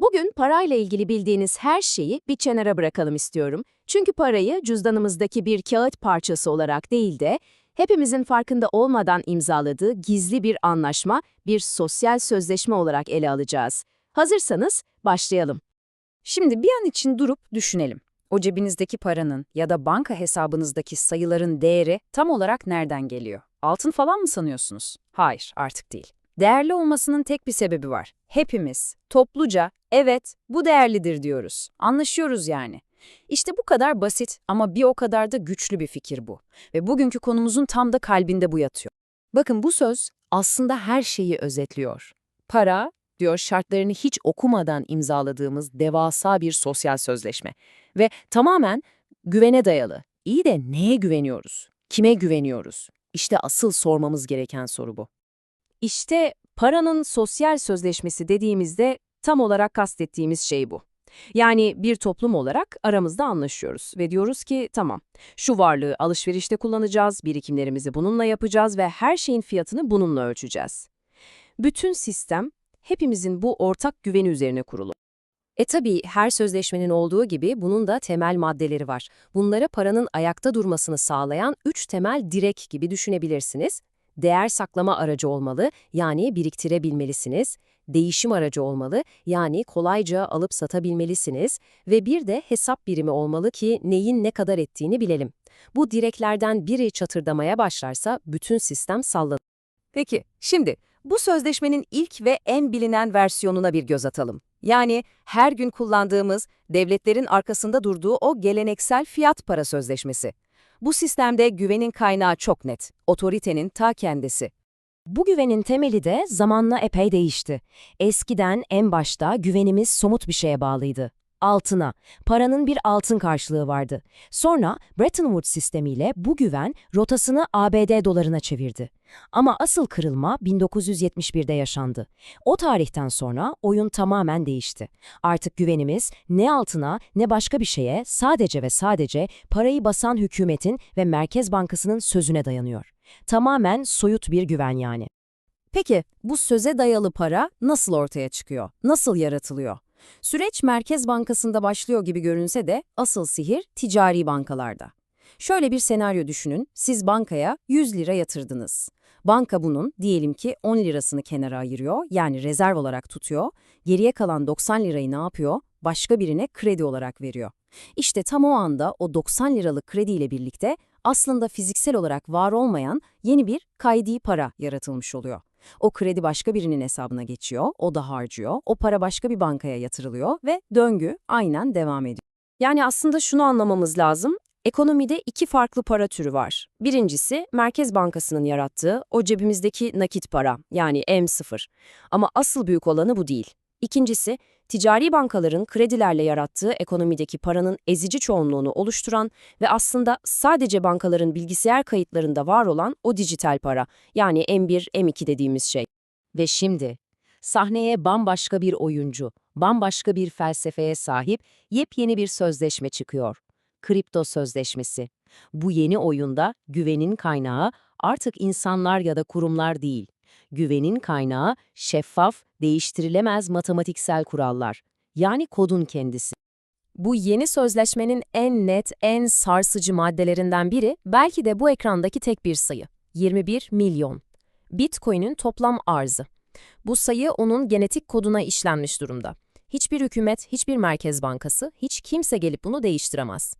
Bugün parayla ilgili bildiğiniz her şeyi bir kenara bırakalım istiyorum. Çünkü parayı cüzdanımızdaki bir kağıt parçası olarak değil de hepimizin farkında olmadan imzaladığı gizli bir anlaşma, bir sosyal sözleşme olarak ele alacağız. Hazırsanız başlayalım. Şimdi bir an için durup düşünelim. O cebinizdeki paranın ya da banka hesabınızdaki sayıların değeri tam olarak nereden geliyor? Altın falan mı sanıyorsunuz? Hayır, artık değil. Değerli olmasının tek bir sebebi var. Hepimiz, topluca, evet bu değerlidir diyoruz. Anlaşıyoruz yani. İşte bu kadar basit ama bir o kadar da güçlü bir fikir bu. Ve bugünkü konumuzun tam da kalbinde bu yatıyor. Bakın bu söz aslında her şeyi özetliyor. Para, diyor şartlarını hiç okumadan imzaladığımız devasa bir sosyal sözleşme. Ve tamamen güvene dayalı. İyi de neye güveniyoruz? Kime güveniyoruz? İşte asıl sormamız gereken soru bu. İşte paranın sosyal sözleşmesi dediğimizde tam olarak kastettiğimiz şey bu. Yani bir toplum olarak aramızda anlaşıyoruz ve diyoruz ki tamam şu varlığı alışverişte kullanacağız, birikimlerimizi bununla yapacağız ve her şeyin fiyatını bununla ölçeceğiz. Bütün sistem hepimizin bu ortak güveni üzerine kurulu. E tabii her sözleşmenin olduğu gibi bunun da temel maddeleri var. Bunlara paranın ayakta durmasını sağlayan üç temel direk gibi düşünebilirsiniz. Değer saklama aracı olmalı, yani biriktirebilmelisiniz. Değişim aracı olmalı, yani kolayca alıp satabilmelisiniz. Ve bir de hesap birimi olmalı ki neyin ne kadar ettiğini bilelim. Bu direklerden biri çatırdamaya başlarsa bütün sistem sallanır. Peki, şimdi bu sözleşmenin ilk ve en bilinen versiyonuna bir göz atalım. Yani her gün kullandığımız, devletlerin arkasında durduğu o geleneksel fiyat para sözleşmesi. Bu sistemde güvenin kaynağı çok net, otoritenin ta kendisi. Bu güvenin temeli de zamanla epey değişti. Eskiden en başta güvenimiz somut bir şeye bağlıydı. Altına, paranın bir altın karşılığı vardı. Sonra Bretton Woods sistemiyle bu güven rotasını ABD dolarına çevirdi. Ama asıl kırılma 1971'de yaşandı. O tarihten sonra oyun tamamen değişti. Artık güvenimiz ne altına ne başka bir şeye sadece ve sadece parayı basan hükümetin ve Merkez Bankası'nın sözüne dayanıyor. Tamamen soyut bir güven yani. Peki bu söze dayalı para nasıl ortaya çıkıyor? Nasıl yaratılıyor? Süreç Merkez Bankası'nda başlıyor gibi görünse de asıl sihir ticari bankalarda. Şöyle bir senaryo düşünün, siz bankaya 100 lira yatırdınız. Banka bunun diyelim ki 10 lirasını kenara ayırıyor, yani rezerv olarak tutuyor. Geriye kalan 90 lirayı ne yapıyor? Başka birine kredi olarak veriyor. İşte tam o anda o 90 liralık krediyle birlikte aslında fiziksel olarak var olmayan yeni bir kaydi para yaratılmış oluyor. O kredi başka birinin hesabına geçiyor, o da harcıyor, o para başka bir bankaya yatırılıyor ve döngü aynen devam ediyor. Yani aslında şunu anlamamız lazım, ekonomide iki farklı para türü var. Birincisi Merkez Bankası'nın yarattığı o cebimizdeki nakit para yani M0. Ama asıl büyük olanı bu değil. İkincisi, ticari bankaların kredilerle yarattığı ekonomideki paranın ezici çoğunluğunu oluşturan ve aslında sadece bankaların bilgisayar kayıtlarında var olan o dijital para, yani M1, M2 dediğimiz şey. Ve şimdi, sahneye bambaşka bir oyuncu, bambaşka bir felsefeye sahip yepyeni bir sözleşme çıkıyor. Kripto Sözleşmesi. Bu yeni oyunda güvenin kaynağı artık insanlar ya da kurumlar değil. Güvenin kaynağı şeffaf, değiştirilemez matematiksel kurallar. Yani kodun kendisi. Bu yeni sözleşmenin en net, en sarsıcı maddelerinden biri belki de bu ekrandaki tek bir sayı. 21 milyon. Bitcoin'in toplam arzı. Bu sayı onun genetik koduna işlenmiş durumda. Hiçbir hükümet, hiçbir merkez bankası, hiç kimse gelip bunu değiştiremez.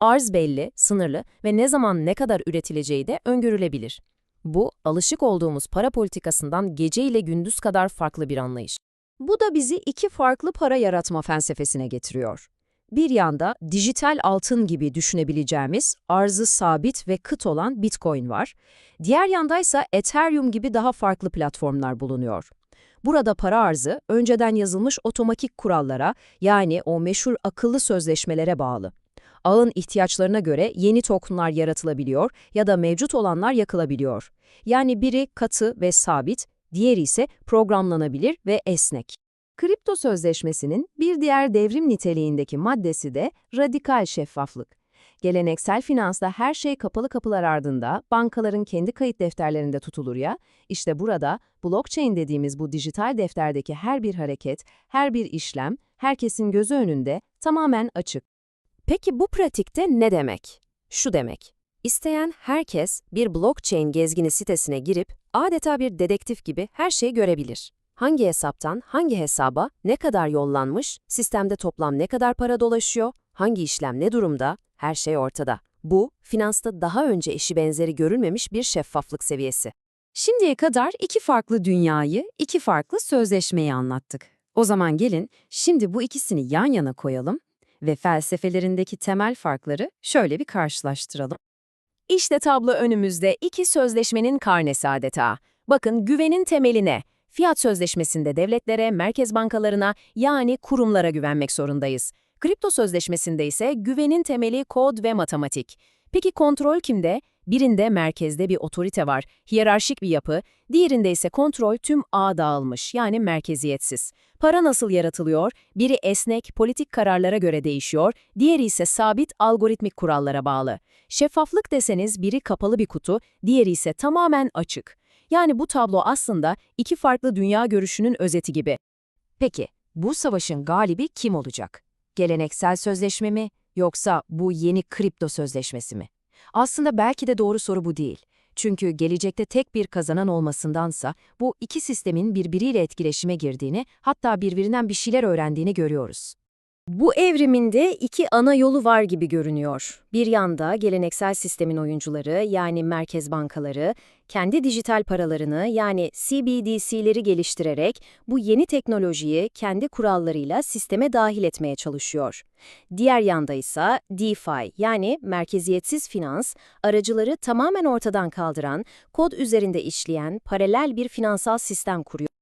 Arz belli, sınırlı ve ne zaman ne kadar üretileceği de öngörülebilir. Bu, alışık olduğumuz para politikasından gece ile gündüz kadar farklı bir anlayış. Bu da bizi iki farklı para yaratma felsefesine getiriyor. Bir yanda dijital altın gibi düşünebileceğimiz arzı sabit ve kıt olan Bitcoin var. Diğer yandaysa Ethereum gibi daha farklı platformlar bulunuyor. Burada para arzı önceden yazılmış otomatik kurallara yani o meşhur akıllı sözleşmelere bağlı. Ağın ihtiyaçlarına göre yeni tokenlar yaratılabiliyor ya da mevcut olanlar yakılabiliyor. Yani biri katı ve sabit, diğeri ise programlanabilir ve esnek. Kripto sözleşmesinin bir diğer devrim niteliğindeki maddesi de radikal şeffaflık. Geleneksel finansta her şey kapalı kapılar ardında, bankaların kendi kayıt defterlerinde tutulur ya, işte burada blockchain dediğimiz bu dijital defterdeki her bir hareket, her bir işlem, herkesin gözü önünde tamamen açık. Peki bu pratikte ne demek? Şu demek. İsteyen herkes bir blockchain gezgini sitesine girip adeta bir dedektif gibi her şeyi görebilir. Hangi hesaptan hangi hesaba ne kadar yollanmış, sistemde toplam ne kadar para dolaşıyor, hangi işlem ne durumda, her şey ortada. Bu, finansta daha önce eşi benzeri görülmemiş bir şeffaflık seviyesi. Şimdiye kadar iki farklı dünyayı, iki farklı sözleşmeyi anlattık. O zaman gelin şimdi bu ikisini yan yana koyalım ve felsefelerindeki temel farkları şöyle bir karşılaştıralım. İşte tablo önümüzde iki sözleşmenin karnesi adeta. Bakın güvenin temeline. Fiyat sözleşmesinde devletlere, merkez bankalarına yani kurumlara güvenmek zorundayız. Kripto sözleşmesinde ise güvenin temeli kod ve matematik. Peki kontrol kimde? Birinde merkezde bir otorite var, hiyerarşik bir yapı, diğerinde ise kontrol tüm ağ dağılmış yani merkeziyetsiz. Para nasıl yaratılıyor? Biri esnek, politik kararlara göre değişiyor, diğeri ise sabit algoritmik kurallara bağlı. Şeffaflık deseniz biri kapalı bir kutu, diğeri ise tamamen açık. Yani bu tablo aslında iki farklı dünya görüşünün özeti gibi. Peki, bu savaşın galibi kim olacak? Geleneksel sözleşme mi yoksa bu yeni kripto sözleşmesi mi? Aslında belki de doğru soru bu değil. Çünkü gelecekte tek bir kazanan olmasındansa bu iki sistemin birbiriyle etkileşime girdiğini, hatta birbirinden bir şeyler öğrendiğini görüyoruz. Bu evriminde iki ana yolu var gibi görünüyor. Bir yanda geleneksel sistemin oyuncuları yani merkez bankaları kendi dijital paralarını yani CBDC'leri geliştirerek bu yeni teknolojiyi kendi kurallarıyla sisteme dahil etmeye çalışıyor. Diğer yanda ise DeFi yani merkeziyetsiz finans aracıları tamamen ortadan kaldıran, kod üzerinde işleyen paralel bir finansal sistem kuruyor.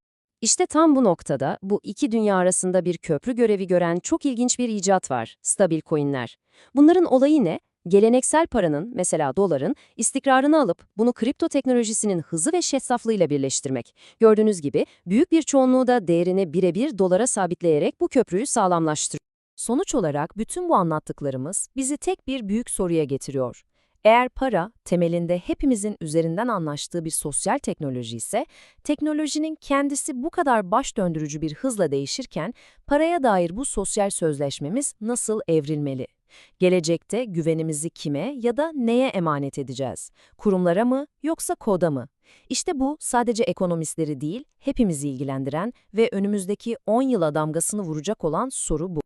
İşte tam bu noktada bu iki dünya arasında bir köprü görevi gören çok ilginç bir icat var, stabil coinler. Bunların olayı ne? Geleneksel paranın, mesela doların, istikrarını alıp bunu kripto teknolojisinin hızı ve şeffaflığıyla birleştirmek. Gördüğünüz gibi büyük bir çoğunluğu da değerini birebir dolara sabitleyerek bu köprüyü sağlamlaştırıyor. Sonuç olarak bütün bu anlattıklarımız bizi tek bir büyük soruya getiriyor. Eğer para temelinde hepimizin üzerinden anlaştığı bir sosyal teknoloji ise, teknolojinin kendisi bu kadar baş döndürücü bir hızla değişirken, paraya dair bu sosyal sözleşmemiz nasıl evrilmeli? Gelecekte güvenimizi kime ya da neye emanet edeceğiz? Kurumlara mı yoksa koda mı? İşte bu sadece ekonomistleri değil, hepimizi ilgilendiren ve önümüzdeki 10 yıla damgasını vuracak olan soru bu.